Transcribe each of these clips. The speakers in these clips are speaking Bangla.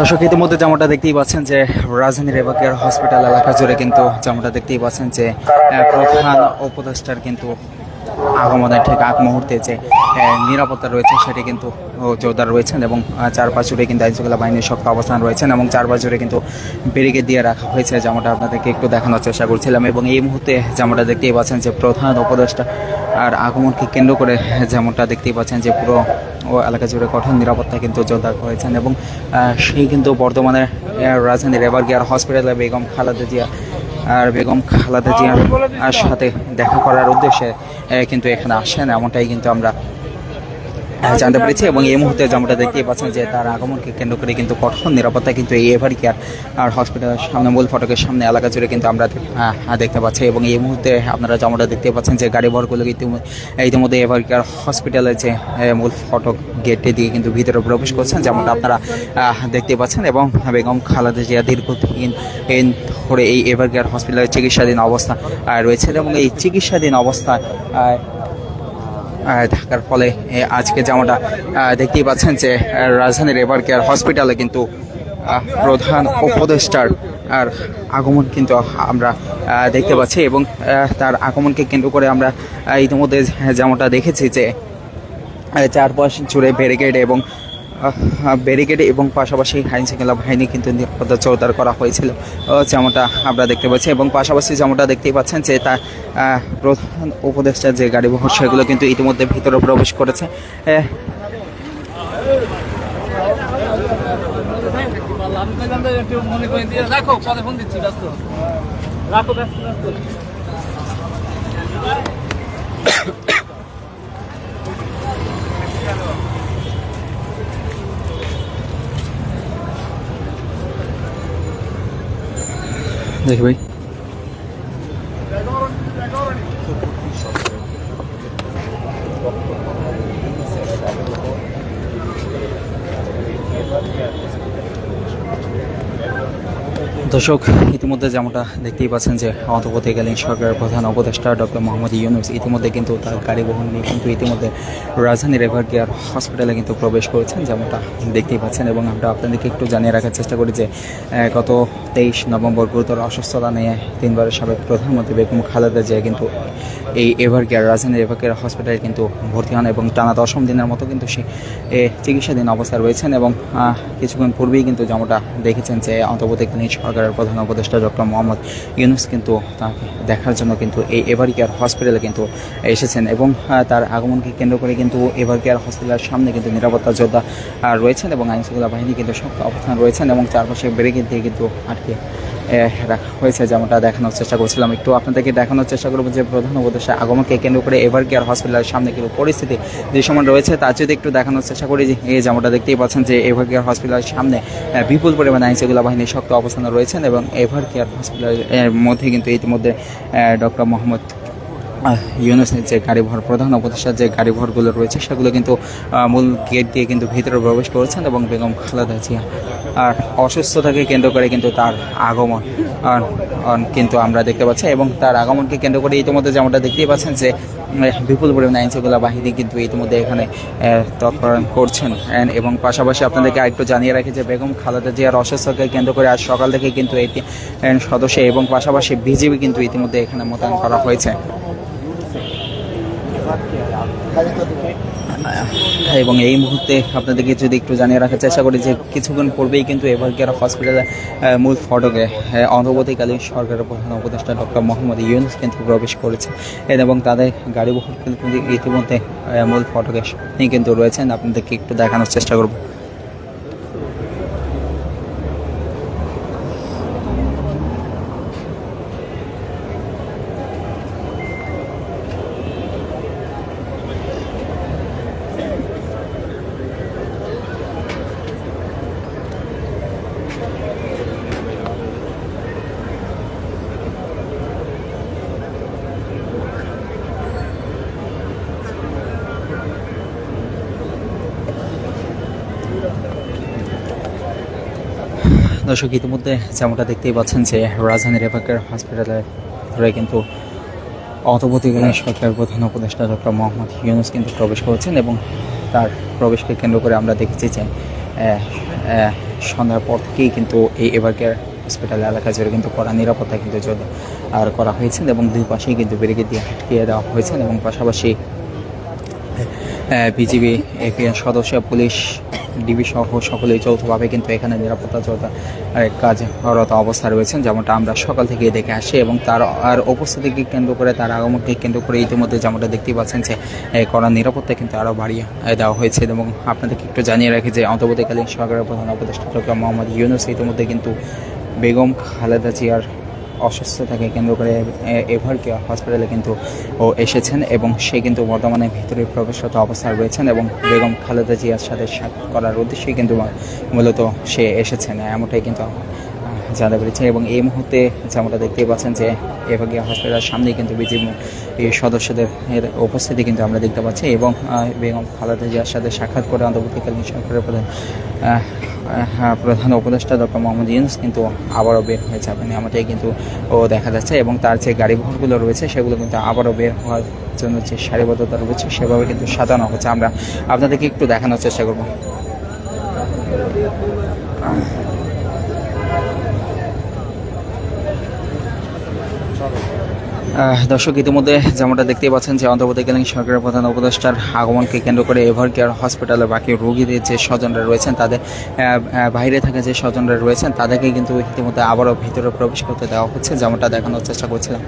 দর্শক, ইতিমধ্যে যেমনটা দেখতেই পাচ্ছেন যে রাজধানীর এবাকের হসপিটাল এলাকা জুড়ে কিন্তু যেমনটা দেখতেই পাচ্ছেন যে প্রধান উপদেষ্টার কিন্তু আগমনের ঠিক আগ মুহূর্তে যে নিরাপত্তা রয়েছে সেটি কিন্তু জোরদার রয়েছেন এবং চারপাশ জুড়ে কিন্তু আইনশৃঙ্খলা বাহিনীর শক্ত অবস্থান রয়েছেন এবং চারপাশ জুড়ে কিন্তু ব্যারিকেড দিয়ে রাখা হয়েছে, যেমনটা আপনাদেরকে একটু দেখানোর চেষ্টা করছিলাম এবং এই মুহূর্তে যেমনটা দেখতেই পাচ্ছেন যে প্রধান উপদেষ্টা আর আগমনকে কেন্দ্র করে যেমনটা দেখতেই পাচ্ছেন যে পুরো, ও, এলাকা জুড়ে কঠোর নিরাপত্তা কিন্তু জোরদার করেছেন এবং সেই কিন্তু বর্তমানে রাজধানীর এভারগিয়ার হসপিটালে বেগম খালেদা জিয়া আর বেগম খালাদা জিয়ার সাথে দেখা করার উদ্দেশ্যে কিন্তু এখানে আসেন। এমনটাই কিন্তু আমরা জানতে পেরেছি এবং এই মুহূর্তে যেমনটা দেখতেই পাচ্ছেন যে তার আগমনকে কেন্দ্র করে কিন্তু কঠোর নিরাপত্তা কিন্তু এই এভার কেয়ার আর হসপিটালের সামনে, মূল ফটকের সামনে এলাকা জুড়ে কিন্তু আমরা দেখতে পাচ্ছি এবং এই মুহূর্তে আপনারা যেমনটা দেখতে পাচ্ছেন যে গাড়ি ভরগুলো ইতিমধ্যে এভার কেয়ার হসপিটালের যে মূল ফটক গেটে দিয়ে কিন্তু ভিতরে প্রবেশ করছেন, যেমনটা আপনারা দেখতে পাচ্ছেন এবং বেগম খালেদা জিয়া দীর্ঘদিন দিন ধরে এই এভার কেয়ার হসপিটালের চিকিৎসাধীন অবস্থা রয়েছে এবং এই চিকিৎসাধীন অবস্থায় থাকার ফলে আজকে জামাটা দেখতেই পাচ্ছেন যে রাজধানীর এবার কেয়ার হসপিটালে কিন্তু প্রধান উপদেষ্টার, আর আগমন কিন্তু আমরা দেখতে পাচ্ছি এবং তার আগমনকে কেন্দ্র করে আমরা ইতিমধ্যে যেমনটা দেখেছি যে চারপাশ জুড়ে ব্যারিকেড এবং ব্যারিকেড এবং পাশাপাশি আইন শৃঙ্খলা বাহিনী কিন্তু নিরাপত্তা জোরদার করা হয়েছিল। যেমনটা আমরা দেখতে পাচ্ছি এবং পাশাপাশি যেমনটা দেখতেই পাচ্ছেন যে তার প্রধান উপদেষ্টার যে গাড়ি বহর সেগুলো কিন্তু ইতিমধ্যে ভিতরে প্রবেশ করেছে। রাখো দেখি ভাই। দর্শক, ইতিমধ্যে যেমনটা দেখতেই পাচ্ছেন যে অন্তর্বর্তীকালীন সরকারের প্রধান উপদেষ্টা ডক্টর মোহাম্মদ ইউনুস ইতিমধ্যে কিন্তু তার গাড়ি বহন নিয়ে কিন্তু ইতিমধ্যে রাজধানীর রেভারগিয়ার হসপিটালে কিন্তু প্রবেশ করেছেন, যেমনটা দেখতেই পাচ্ছেন। এবং আমরা আপনাদেরকে একটু জানিয়ে রাখার চেষ্টা করি যে গত তেইশ নভেম্বর গুরুতর অসুস্থতা নিয়ে তিনবারের সাবেক প্রধানমন্ত্রী বেগম খালেদা জিয়া কিন্তু এই এভার কেয়ার, রাজধানীর এভার কেয়ার হসপিটালে কিন্তু ভর্তি হন এবং টানা দশম দিনের মতো কিন্তু সে চিকিৎসাধীন অবস্থায় রয়েছেন এবং কিছুক্ষণ পূর্বেই কিন্তু যেমনটা দেখেছেন যে অন্তর্বর্তীকালীন সরকারের প্রধান উপদেষ্টা ডক্টর মোহাম্মদ ইউনুস কিন্তু তাকে দেখার জন্য কিন্তু এই এভার কেয়ার হসপিটালে কিন্তু এসেছেন এবং তার আগমনকে কেন্দ্র করে কিন্তু এভার কেয়ার হসপিটালের সামনে কিন্তু নিরাপত্তা যোদ্ধা রয়েছেন এবং আইনশৃঙ্খলা বাহিনী কিন্তু শক্ত অবস্থান রয়েছেন এবং চারপাশে ব্যারিকেড দিয়ে কিন্তু আটকে রাখা হয়েছে যেমনটা দেখানোর চেষ্টা করছিলাম। একটু আপনাদেরকে দেখানোর চেষ্টা করব যে প্রধান উপদেশে আগমনকে কেন্দ্র করে এভার কেয়ার হসপিটালের সামনে কিন্তু পরিস্থিতি সময় রয়েছে তার যদি একটু দেখানোর চেষ্টা করি, যে এই যেমনটা দেখতেই পাচ্ছেন যে এভার কেয়ার হসপিটালের সামনে বিপুল পরিমাণে আইনশৃঙ্খলা বাহিনীর শক্ত অবস্থানে রয়েছেন এবং এভার কেয়ার হসপিটালের মধ্যে কিন্তু ইতিমধ্যে ডক্টর মোহাম্মদ ইউনুসের যে গাড়ি ভর প্রধান উপদেষ্টার যে গাড়ি ভরগুলো রয়েছে, সেগুলো কিন্তু মূল গেট দিয়ে কিন্তু ভিতরে প্রবেশ করেছেন এবং বেগম খালেদা জিয়া। আর অসুস্থতাকে কেন্দ্র করে কিন্তু তার আগমন কিন্তু আমরা দেখতে পাচ্ছি, এবং তার আগমনকে কেন্দ্র করে ইতিমধ্যে যেমনটা দেখতেই পাচ্ছেন যে বিপুল পরিমাণে আইনশৃঙ্খলা বাহিনী কিন্তু ইতিমধ্যে এখানে তৎপরণ করছেন। এবং পাশাপাশি আপনাদেরকে আরেকটু জানিয়ে রাখি যে, বেগম খালেদা জিয়ার অসুস্থতাকে কেন্দ্র করে আজ সকাল থেকে কিন্তু এটি সদস্য এবং পাশাপাশি বিজেপি কিন্তু ইতিমধ্যে এখানে মোতায়েন করা হয়েছে। এবং এই মুহূর্তে আপনাদেরকে যদি একটু জানিয়ে রাখার চেষ্টা করি যে কিছুক্ষণ পূর্বেই কিন্তু এভার কেয়ার হসপিটালে মূল ফটকে আহ, অন্তর্বর্তীকালীন সরকারের প্রধান উপদেষ্টা ডক্টর মোহাম্মদ ইউনুস কিন্তু প্রবেশ করেছে। এবং তাদের গাড়ি বহর কিন্তু ইতিমধ্যে মূল ফটকে কিন্তু রয়েছেন। আপনাদেরকে একটু দেখানোর চেষ্টা করব। দর্শক, ইতিমধ্যে যেমনটা দেখতেই পাচ্ছেন যে রাজধানীর এভাকার হসপিটালে ধরে কিন্তু অন্তর্বর্তীকালীন সরকার প্রধান উপদেষ্টা ডক্টর মোহাম্মদ ইউনুস কিন্তু প্রবেশ করেছেন এবং তার প্রবেশকে কেন্দ্র করে আমরা দেখেছি যে সন্ধ্যার পর থেকেই কিন্তু এই এভারকেয়ার হসপিটাল এলাকা জুড়ে কিন্তু কড়া নিরাপত্তা কিন্তু আর করা হয়েছে এবং দুই পাশেই কিন্তু ব্যারিকেড দিয়ে আটকিয়ে দেওয়া হয়েছে এবং পাশাপাশি বিজিবি এপিএন সদস্য পুলিশ ডিবি সহ সকলেই যৌথভাবে কিন্তু এখানে নিরাপত্তা জোরদার কাজ রত অবস্থা রয়েছেন, যেমনটা আমরা সকাল থেকে দেখে আসি এবং তার আর উপস্থিতিকে কেন্দ্র করে, তার আগমনকে কেন্দ্র করে ইতিমধ্যে যেমনটা দেখতেই পাচ্ছেন যে কড়া নিরাপত্তা কিন্তু আরও বাড়িয়ে দেওয়া হয়েছে এবং আপনাদেরকে একটু জানিয়ে রাখি যে, অন্তর্বর্তীকালীন সরকারের প্রধান উপদেষ্টা মোহাম্মদ ইউনুস ইতিমধ্যে কিন্তু বেগম খালেদা জিয়ার অসুস্থতাকে কেন্দ্র করে এভার কেয়ার হসপিটালে কিন্তু ও এসেছেন এবং সে কিন্তু বর্তমানে ভিতরে প্রবেশরত অবস্থায় রয়েছেন এবং বেগম খালেদা জিয়ার সাথে সাক্ষাৎ করার উদ্দেশ্যে কিন্তু মূলত সে এসেছেন, এমনটাই কিন্তু জানতে পেরেছে এবং এই মুহূর্তে যেমনটা দেখতেই পাচ্ছেন যে এভাগে হসপিটালের সামনেই কিন্তু বিজিবি সদস্যদের উপস্থিতি কিন্তু আমরা দেখতে পাচ্ছি এবং বেগম খালেদা জিয়ার সাথে সাক্ষাৎ করে অন্তর্বর্তীকালীন সরকারের প্রধান প্রধান উপদেষ্টা ডক্টর মোহাম্মদ ইউনুস কিন্তু আবারও বের হয়ে যাবেন। এমনটাই কিন্তু ও দেখা যাচ্ছে এবং তার যে গাড়ি ভরগুলো রয়েছে, সেগুলো কিন্তু আবারও বের হওয়ার জন্য যে সারিবদ্ধতা রয়েছে, সেভাবে কিন্তু সাজানো হচ্ছে। আমরা আপনাদেরকে একটু দেখানোর চেষ্টা করব। দর্শক, ইতিমধ্যে যেমনটা দেখতেই পাচ্ছেন যে অন্তর্বর্তীকালীন সরকারের প্রধান উপদেষ্টার আগমনকে কেন্দ্র করে এভার কেয়ার হসপিটালে বাকি রোগীদের যে স্বজনরা রয়েছেন, তাদের বাইরে থাকা যে স্বজনরা রয়েছেন, তাদেরকে কিন্তু ইতিমধ্যে আবারও ভিতরে প্রবেশ করতে দেওয়া হচ্ছে, যেমনটা দেখানোর চেষ্টা করছিলাম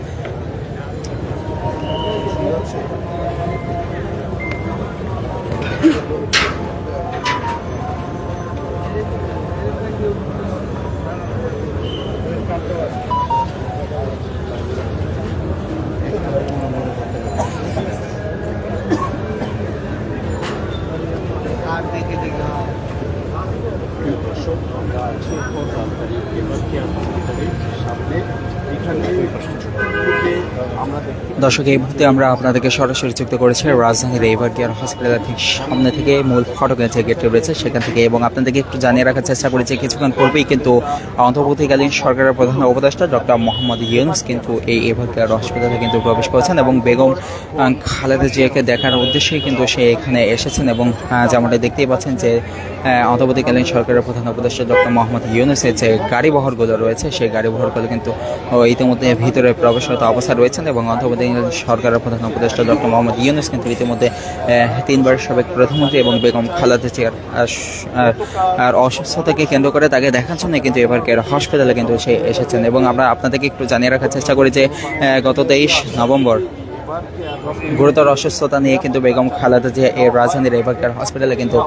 দর্শক আমরা আছি এখন রাজধানীর এবার কেয়ার হসপিটালের সামনে এখানে থেকে আমরা দেখতে দর্শক, এই মুহূর্তে আমরা আপনাদেরকে সরাসরি যুক্ত করেছি রাজধানীর এভার কেয়ার হসপিটালের ঠিক সামনে থেকে মূল ফটকের যে গেটটি রয়েছে সেখান থেকে এবং আপনাদেরকে একটু জানিয়ে রাখার চেষ্টা করেছি কিছুক্ষণ পূর্বেই কিন্তু অন্তর্বর্তীকালীন সরকারের প্রধান উপদেষ্টা ডক্টর মোহাম্মদ ইউনুস কিন্তু এই এভার কেয়ার হসপিটালে কিন্তু প্রবেশ করেছেন এবং বেগম খালেদা জিয়াকে দেখার উদ্দেশ্যেই কিন্তু সে এখানে এসেছেন এবং যেমনটা দেখতেই পাচ্ছেন যে অন্তর্বর্তীকালীন সরকারের প্রধান উপদেষ্টা ডক্টর মোহাম্মদ ইউনুসের যে গাড়ি বহরগুলো রয়েছে, সেই গাড়ি বহরগুলো কিন্তু ইতিমধ্যে ভিতরে প্রবেশরত অবস্থা রয়েছেন এবং অন্তর্বর্তীকালীন সরকারের প্রধান উপদেষ্টা ডক্টর মোহাম্মদ ইউনুস কিন্তু ইতিমধ্যে তিনবার সাবেক প্রধানমন্ত্রী এবং বেগম খালাদা চেয়ার আর অসুস্থতাকে কেন্দ্র করে তাকে দেখার জন্য কিন্তু এবার কেউ হসপিটালে কিন্তু সে এসেছেন। এবং আমরা আপনাদেরকে একটু জানিয়ে রাখার চেষ্টা করি যে গত তেইশ নভেম্বর গুরুতর অসুস্থতা নিয়ে কিন্তু বেগম খালেদা জিয়া এই রাজধানীর এবারকার হসপিটালে কিন্তু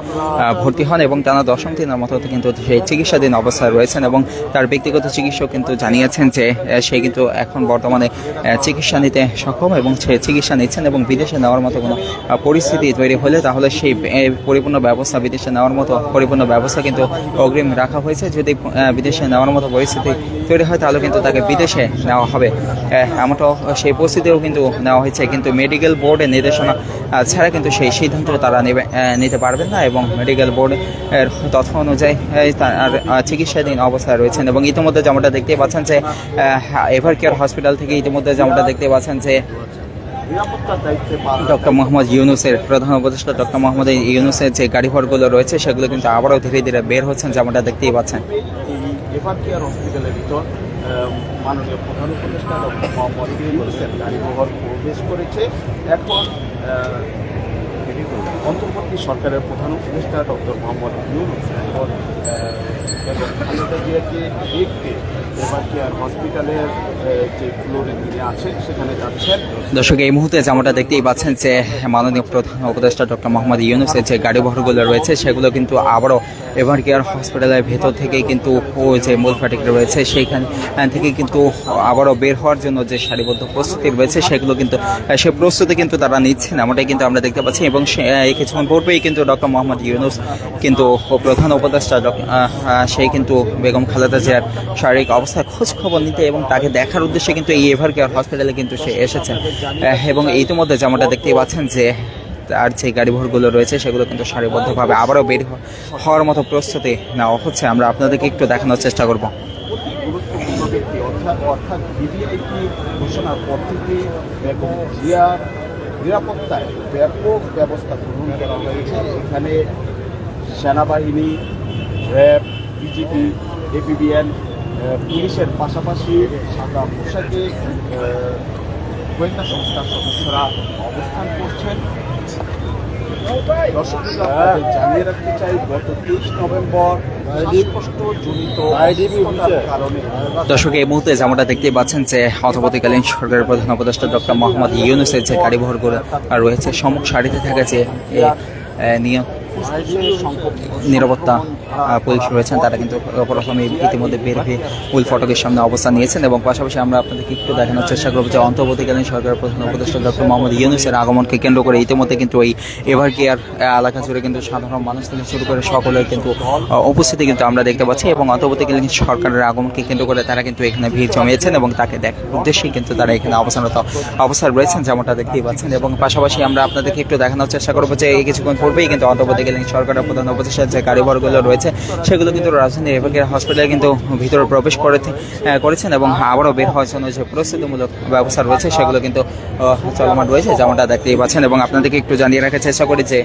ভর্তি হন এবং টানা দশম দিনের মতো কিন্তু সেই চিকিৎসাধীন অবস্থায় রয়েছেন এবং তার ব্যক্তিগত চিকিৎসক কিন্তু জানিয়েছেন যে সে কিন্তু এখন বর্তমানে চিকিৎসা নিতে সক্ষম এবং সে চিকিৎসা নিচ্ছেন এবং বিদেশে নেওয়ার মতো কোনো পরিস্থিতি তৈরি হলে তাহলে সেই পরিপূর্ণ ব্যবস্থা বিদেশে নেওয়ার মতো পরিপূর্ণ ব্যবস্থা কিন্তু অগ্রিম রাখা হয়েছে। যদি বিদেশে নেওয়ার মতো পরিস্থিতি তৈরি হয় তাহলে কিন্তু তাকে বিদেশে নেওয়া হবে। এমনটাও সেই পরিস্থিতিও কিন্তু নেওয়া হয়েছে। কিন্তু মেডিকেল বোর্ডের নির্দেশনা ছাড়া কিন্তু সেই সিদ্ধান্ত তারা নেবে নিতে পারবেন না এবং মেডিকেল বোর্ডের তথ্য অনুযায়ী তার চিকিৎসাধীন অবস্থায় রয়েছেন এবং ইতিমধ্যে যেমনটা দেখতে পাচ্ছেন যে এভার কেয়ার হসপিটাল থেকে ইতিমধ্যে যেমনটা দেখতে পাচ্ছেন যে, ডক্টর মোহাম্মদ ইউনুসের প্রধান উপদেষ্টা ডক্টর মোহাম্মদ ইউনুসের যে গাড়িঘরগুলো রয়েছে, সেগুলো কিন্তু আবারও ধীরে ধীরে বের হচ্ছেন যেমনটা দেখতেই পাচ্ছেন। এভার কেয়ার হসপিটালের ভিতর মাননীয় প্রধান উপদেষ্টা ডক্টর মোহাম্মদ ইউনুসের গাড়ি গাড়িবহর প্রবেশ করেছে। এখন অন্তর্বর্তী সরকারের প্রধান উপদেষ্টা ডক্টর মোহাম্মদ ইউনুস এখন খালেদা দেখতে দর্শক এই মুহূর্তে যেমনটা দেখতেই পাচ্ছেন যে মাননীয় প্রধান উপদেষ্টা ডক্টর মোহাম্মদ ইউনুসের যে গাড়ি বহরগুলো রয়েছে সেগুলো কিন্তু আবারও এভার কেয়ার হসপিটালের ভেতর থেকে কিন্তু যে মূল ফাটিক রয়েছে সেইখান থেকে কিন্তু আবারও বের হওয়ার জন্য যে সারিবদ্ধ প্রস্তুতি রয়েছে সেগুলো কিন্তু সে প্রস্তুতি কিন্তু তারা নিচ্ছেন এমনটাই কিন্তু আমরা দেখতে পাচ্ছি। এবং সে- কিছুক্ষণ পূর্বেই কিন্তু ডক্টর মোহাম্মদ ইউনুস কিন্তু প্রধান উপদেষ্টা আহ, সেই কিন্তু বেগম খালেদা জিয়ার শারীরিক অবস্থার খোঁজ খবর নিতে এবং তাকে দেখার উদ্দেশ্যে কিন্তু এই এভার কেয়ার হসপিটালে কিন্তু সে এসেছেন এবং ইতিমধ্যে যেমনটা দেখতেই পাচ্ছেন যে আর যে গাড়ি ভোরগুলো রয়েছে সেগুলো কিন্তু সারিবদ্ধভাবে আবারও বের হওয়ার মতো প্রস্তুতি নেওয়া হচ্ছে। আমরা আপনাদেরকে একটু দেখানোর চেষ্টা করব। নিরাপত্তায় ব্যাপক ব্যবস্থা গ্রহণ করা হয়েছে। এখানে সেনাবাহিনী, র্যাব বিজেপি এপিবিএন পুলিশের পাশাপাশি সাদা পোশাকে গোয়েন্দা সংস্থার সদস্যরা অবস্থান করছেন। জানিয়ে রাখতে চাই গত তেইশ নভেম্বর দর্শক এই মুহূর্তে যেমনটা দেখতেই পাচ্ছেন যে অথবর্তীকালীন সরকারের প্রধান উপদেষ্টা ডক্টর মোহাম্মদ ইউনুসের যে গাড়িবহর করে রয়েছে সম্মুখ সারিতে থাকা যে এই, নিরাপত্তা পুলিশ রয়েছেন, তারা কিন্তু প্রথমে ইতিমধ্যে বের হয়ে মূল ফটকের সামনে অবস্থান নিয়েছেন এবং পাশাপাশি আমরা আপনাদেরকে একটু দেখানোর চেষ্টা করব যে অন্তর্বর্তীকালীন সরকারের প্রধান উপদেষ্টা ডক্টর মোহাম্মদ ইউনুসের আগমনকে কেন্দ্র করে ইতিমধ্যে কিন্তু এই এভার কেয়ার এলাকা জুড়ে কিন্তু সাধারণ মানুষ থেকে শুরু করে সকলের কিন্তু উপস্থিতি কিন্তু আমরা দেখতে পাচ্ছি এবং অন্তর্বর্তীকালীন সরকারের আগমনকে কেন্দ্র করে তারা কিন্তু এখানে ভিড় জমিয়েছেন এবং তাকে দেখার উদ্দেশ্যেই কিন্তু তারা এখানে অবস্থানরত অবস্থায় রয়েছেন যেমনটা দেখতেই পাচ্ছেন এবং পাশাপাশি আমরা আপনাদেরকে একটু দেখানোর চেষ্টা করব যে এই কিছুক্ষণ পূর্বেই কিন্তু অন্তর্বর্তীকালীন সরকারের প্রধান উপদেষ্টার যে কারিগরগুলো রয়েছে, সেগুলো কিন্তু রাজধানী বিভাগের হসপিটালে কিন্তু ভিতরে প্রবেশ করেছে করেছেন এবং আবারও বের হওয়ার জন্য যে প্রস্তুতিমূলক ব্যবস্থা রয়েছে, সেগুলো কিন্তু চলমান রয়েছে, যেমনটা দেখতেই পাচ্ছেন। এবং আপনাদেরকে একটু জানিয়ে রাখার চেষ্টা করি যে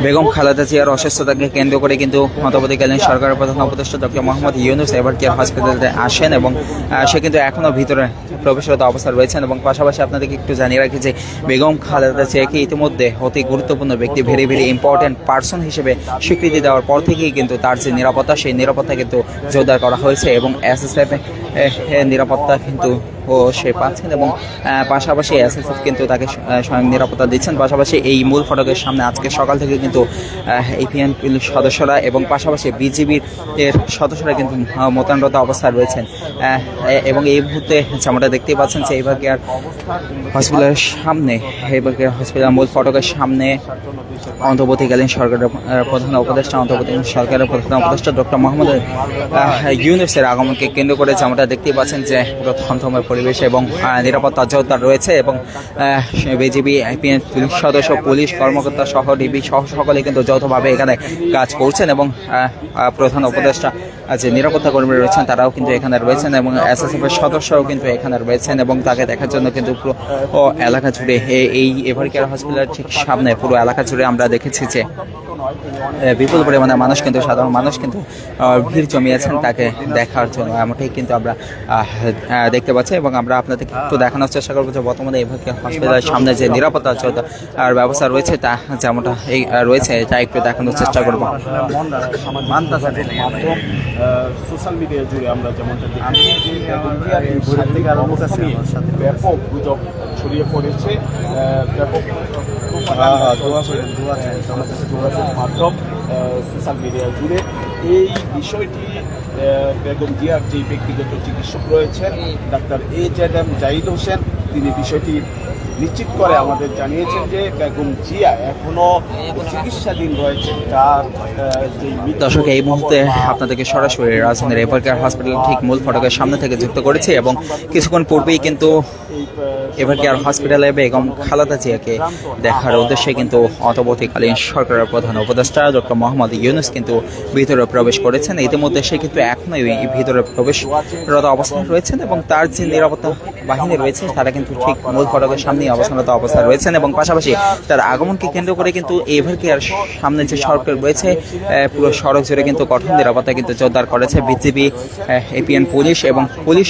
বেগম খালেদা জিয়ার অসুস্থতাকে কেন্দ্র করে কিন্তু অন্তর্বর্তীকালীন সরকারের প্রধান উপদেষ্টা ডক্টর মোহাম্মদ ইউনুস এবার কেয়ার হসপিটালে আসেন এবং সে কিন্তু এখনও ভিতরে প্রবেশরত অবস্থা রয়েছেন এবং পাশাপাশি আপনাদেরকে একটু জানিয়ে রাখি যে বেগম খালেদা জিয়াকে ইতিমধ্যে অতি গুরুত্বপূর্ণ ব্যক্তি ভেরি ভেরি ইম্পর্টেন্ট পার্সন হিসেবে স্বীকৃতি দেওয়ার পর থেকেই কিন্তু তার যে নিরাপত্তা, সেই নিরাপত্তা কিন্তু জোরদার করা হয়েছে এবং এসএসএফ নিরাপত্তা কিন্তু ও সে পাচ্ছেন এবং পাশাপাশি এসএসএফ কিন্তু তাকে স্বয়ং নিরাপত্তা দিচ্ছেন। পাশাপাশি এই মূল ফটকের সামনে আজকে সকাল থেকে কিন্তু এপিএন সদস্যরা এবং পাশাপাশি বিজিবির সদস্যরা কিন্তু আহ, অবস্থায় রয়েছেন। এবং এই মুহূর্তে যেমনটা দেখতেই পাচ্ছেন যে এইবার কেয়ার হসপিটালের সামনে এইবার কেয়ার হসপিটাল মূল ফটকের সামনে অন্তর্বর্তীকালীন সরকারের প্রধান উপদেষ্টা অন্তর্বর্তীকালীন সরকারের প্রধান উপদেষ্টা ডক্টর মোহাম্মদ ইউনুসের আগমনকে কেন্দ্র করে যে আমরা দেখতে পাচ্ছেন যে থমথমে পরিবেশ এবং নিরাপত্তা জোরদার রয়েছে এবং বিজেপি আইপিএস পুলিশ সদস্য, পুলিশ কর্মকর্তা সহ, ডিবি সহ সকলে কিন্তু যৌথভাবে এখানে কাজ করছেন এবং প্রধান উপদেষ্টা যে নিরাপত্তা কর্মী রয়েছেন, তারাও কিন্তু এখানে রয়েছেন এবং এসএসএফ এর সদস্যরাও কিন্তু এখানে রয়েছেন এবং তাকে দেখার জন্য কিন্তু পুরো এলাকা জুড়ে এই এভার কেয়ার হসপিটালের ঠিক সামনে পুরো এলাকা জুড়ে আমরা দেখেছি যে বিপুল পরিমাণে মানুষ কিন্তু, সাধারণ মানুষ কিন্তু ভিড় জমিয়েছেন তাকে দেখার জন্য। এমনটাই কিন্তু আমরা দেখতে পাচ্ছি এবং আমরা আপনাদেরকে একটু দেখানোর চেষ্টা করব যে বর্তমানে এভাবে হসপিটালের সামনে যে নিরাপত্তা আর ব্যবস্থা রয়েছে তা যেমনটা এই রয়েছে, তা একটু দেখানোর চেষ্টা করব। সোশ্যাল মিডিয়া জুড়ে আমরা যেমনটা ব্যাপক গুজব ছড়িয়ে পড়েছে ব্যাপক মাধ্যম সোশ্যাল মিডিয়া জুড়ে এই বিষয়টি বেগম জিয়ার যে ব্যক্তিগত চিকিৎসক রয়েছেন doctor A Z M Zahid Hossain তিনি বিষয়টি নিশ্চিত করে আমাদের জানিয়েছেন যে বেগম জিয়া এখনও চিকিৎসাধীন রয়েছে তার দর্শক, এই মুহূর্তে আপনাদেরকে সরাসরি রাজধানীর এভার কেয়ার হসপিটাল ঠিক মূল ফটকের সামনে থেকে যুক্ত করেছে এবং কিছুক্ষণ পূর্বেই কিন্তু এবার কেয়ার হসপিটালে বেগম খালেদা জিয়াকে দেখার উদ্দেশ্যে কিন্তু অন্তর্বর্তীকালীন সরকারের প্রধান উপদেষ্টা ডক্টর মোহাম্মদ ইউনুস কিন্তু ভিতরে প্রবেশ করেছেন। ইতিমধ্যে সে কিন্তু এখনই এই ভিতরে প্রবেশরত অবস্থায় রয়েছেন এবং তার যে নিরাপত্তা বাহিনী রয়েছে, তারা কিন্তু ঠিক মূল ফটকের সামনেই অবস্থানরত অবস্থায় রয়েছেন এবং পাশাপাশি তার আগমনকে কেন্দ্র করে কিন্তু এভার কেয়ার সামনে যে সড়ক রয়েছে পুরো সড়ক জুড়ে কিন্তু কঠোর নিরাপত্তা কিন্তু জোরদার করেছে বিজিবি এপিএন পুলিশ এবং পুলিশ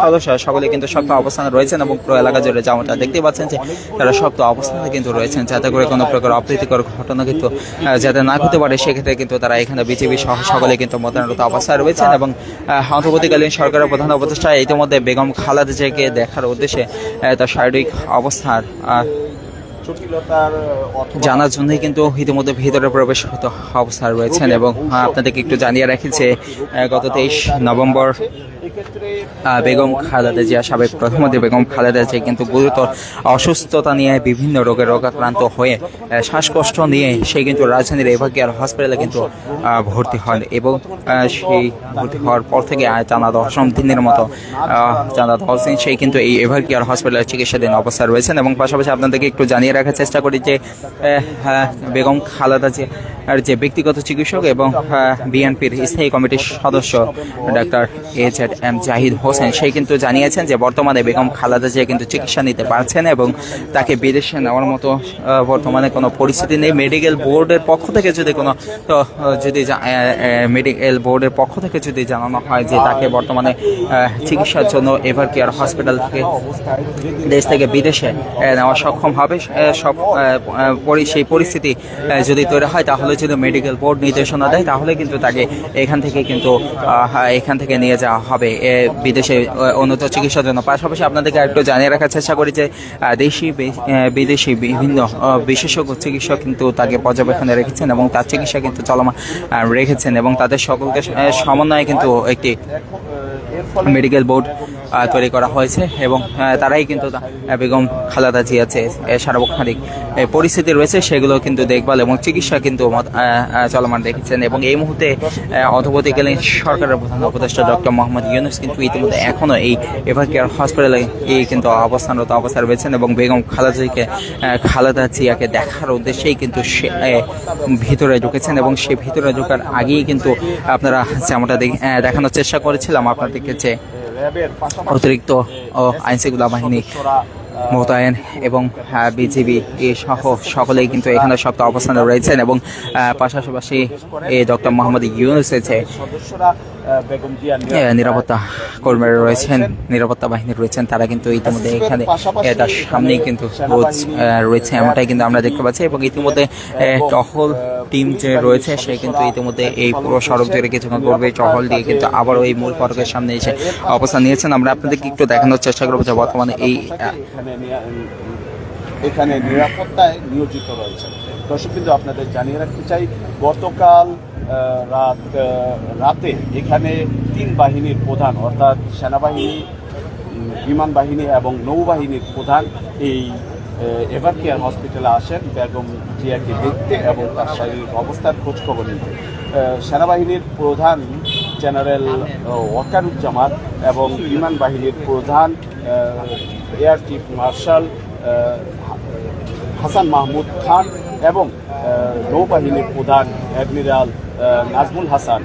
সদস্য সকলে কিন্তু শক্ত অবস্থানে রয়েছেন এবং পুরো এলাকা জুড়ে যেমনটা দেখতে পাচ্ছেন যে তারা শক্ত অবস্থানে কিন্তু রয়েছেন, যাতে করে কোনো প্রকার অপ্রীতিকর ঘটনা কিন্তু যাতে না হতে পারে, সেক্ষেত্রে কিন্তু তারা এখানে বিজেপি সহ সকলে কিন্তু মোতায়েনরত অবস্থায় রয়েছেন এবং অন্তর্বর্তীকালীন সরকারের প্রধান উপদেষ্টা ইতিমধ্যে বেগম খালাদ জেকে দেখার উদ্দেশ্যে তার শারীরিক অবস্থার জানার জন্যই কিন্তু ইতিমধ্যে ভিতরে প্রবেশ হতে অবস্থায় রয়েছেন এবং আপনাদেরকে একটু জানিয়ে রাখি যে গত তেইশ নভেম্বর বেগম খালেদা জিয়া সাবেক প্রধানমন্ত্রী বেগম খালেদা জিয়া কিন্তু গুরুতর অসুস্থতা নিয়ে বিভিন্ন রোগে রোগাক্রান্ত হয়ে শ্বাসকষ্ট নিয়ে সে কিন্তু রাজধানীর এভার কেয়ার হসপিটালে কিন্তু ভর্তি হন এবং সেই ভর্তি হওয়ার পর থেকে টানা দশম দিনের মতো টানা দশ দিন সেই কিন্তু এই এভার কেয়ার হসপিটালে চিকিৎসাধীন অবস্থায় রয়েছেন এবং পাশাপাশি আপনাদেরকে একটু জানিয়ে রাখার চেষ্টা করি যে বেগম খালেদা জিয়া আর যে ব্যক্তিগত চিকিৎসক এবং বিএনপির স্থায়ী কমিটির সদস্য ডাক্তার এইচ এড জাহিদ হোসেন। সেই কিন্তু জানিয়েছেন যে বর্তমানে বেগম খালেদা জিয়া কিন্তু চিকিৎসা নিতে পারছেন এবং তাকে বিদেশে নেওয়ার মতো বর্তমানে কোনো পরিস্থিতি নেই। মেডিকেল বোর্ডের পক্ষ থেকে যদি কোনো যদি মেডিকেল বোর্ডের পক্ষ থেকে যদি জানানো হয় যে তাকে বর্তমানে চিকিৎসার জন্য এভার কেয়ার হসপিটাল থেকে দেশ থেকে বিদেশে নেওয়া সক্ষম হবে। সব সেই পরিস্থিতি যদি তৈরি হয়, তাহলে যদি মেডিকেল বোর্ড নির্দেশনা দেয়, তাহলে কিন্তু তাকে এখান থেকে কিন্তু এখান থেকে নিয়ে যাওয়া হবে। এ, বিদেশে উন্নত চিকিৎসার জন্য। পাশাপাশি আপনাদেরকে একটু জানিয়ে রাখার চেষ্টা করি যে দেশি বিদেশি বিভিন্ন বিশেষজ্ঞ চিকিৎসক কিন্তু তাকে পর্যবেক্ষণে রেখেছেন এবং তার চিকিৎসা কিন্তু চলমান রেখেছেন এবং তাদের সকলকে সমন্বয়ে কিন্তু একটি মেডিকেল বোর্ড তৈরি করা হয়েছে এবং তারাই কিন্তু বেগম খালাদা জিয়াছে সার্বক্ষণিক পরিস্থিতি রয়েছে সেগুলো কিন্তু দেখভাল এবং চিকিৎসা কিন্তু চলমান রেখেছেন এবং এই মুহূর্তে অন্তর্বর্তীকালীন সরকারের প্রধান উপদেষ্টা ডক্টর মোহাম্মদ ইউনুস কিন্তু ইতিমধ্যে এখনও এই এভার কেয়ার হসপিটালে এই কিন্তু অবস্থানরত অবস্থায় রয়েছেন এবং বেগম খালেদা জিয়াকে দেখার উদ্দেশ্যেই কিন্তু সে ভিতরে ঢুকেছেন এবং সে ভিতরে ঢোকার আগেই কিন্তু আপনারা যেমনটা দেখ- দেখানোর চেষ্টা করেছিলাম আপনাদেরকে দেখেছে অতিরিক্ত, ও, আইনশৃঙ্খলা বাহিনী, মোতায়েন এবং বিজিবি সহ সকলেই কিন্তু এখানে সপ্তাহ অবস্থানে রয়েছেন এবং পাশাপাশি ডক্টর মোহাম্মদ ইউনুস যে সদস্যরা আহ, বেগম জিয়ার এ, নিরাপত্তা কর্মীরা রয়েছেন নিরাপত্তা বাহিনী রয়েছেন তারা কিন্তু ইতিমধ্যে এখানে তার সামনেই কিন্তু রোজ রয়েছে এমনটাই কিন্তু আমরা দেখতে পাচ্ছি এবং ইতিমধ্যে টহল টিম যে রয়েছে সে কিন্তু ইতিমধ্যে এই পুরো সড়ক জুড়ে কিছুক্ষণ করবে টহল দিয়ে কিন্তু আবারও এই মূল ফটকের সামনে এসে অবস্থান নিয়েছেন। আমরা আপনাদেরকে একটু দেখানোর চেষ্টা করব যে বর্তমানে এই এখানে নিরাপত্তায় নিয়োজিত রয়েছে দর্শক কিন্তু আপনাদের জানিয়ে রাখতে চাই গতকাল রাত রাতে এখানে তিন বাহিনীর প্রধান অর্থাৎ সেনাবাহিনী বিমান বাহিনী এবং নৌবাহিনীর প্রধান এই এভার কেয়ার হসপিটালে আসেন বেগম জিয়াকে দেখতে এবং তার শারীরিক অবস্থার খোঁজখবর নিতে। সেনাবাহিনীর প্রধান জেনারেল আহ, ওয়াকারুজ্জামান এবং বিমান বাহিনীর প্রধান air chief marshal Hasan Mahmud Khan এবং নৌবাহিনীর প্রধান অ্যাডমিরাল নাজমুল হাসান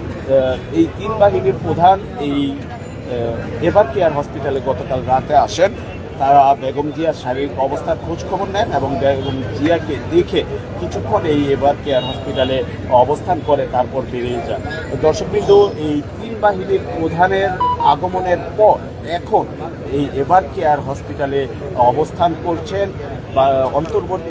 এই তিন বাহিনীর প্রধান এই এভার কেয়ার হসপিটালে গতকাল রাতে আসেন। তারা বেগম জিয়ার শারীরিক অবস্থার খোঁজখবর নেন এবং বেগম জিয়াকে দেখে কিছুক্ষণ এই এভার কেয়ার হসপিটালে অবস্থান করে তারপর বেরিয়ে যান। দর্শকবৃন্দ এই তিন বাহিনীর প্রধানের আগমনের পর এখন এই এভার কেয়ার হসপিটালে অবস্থান করছেন বা অন্তর্বর্তী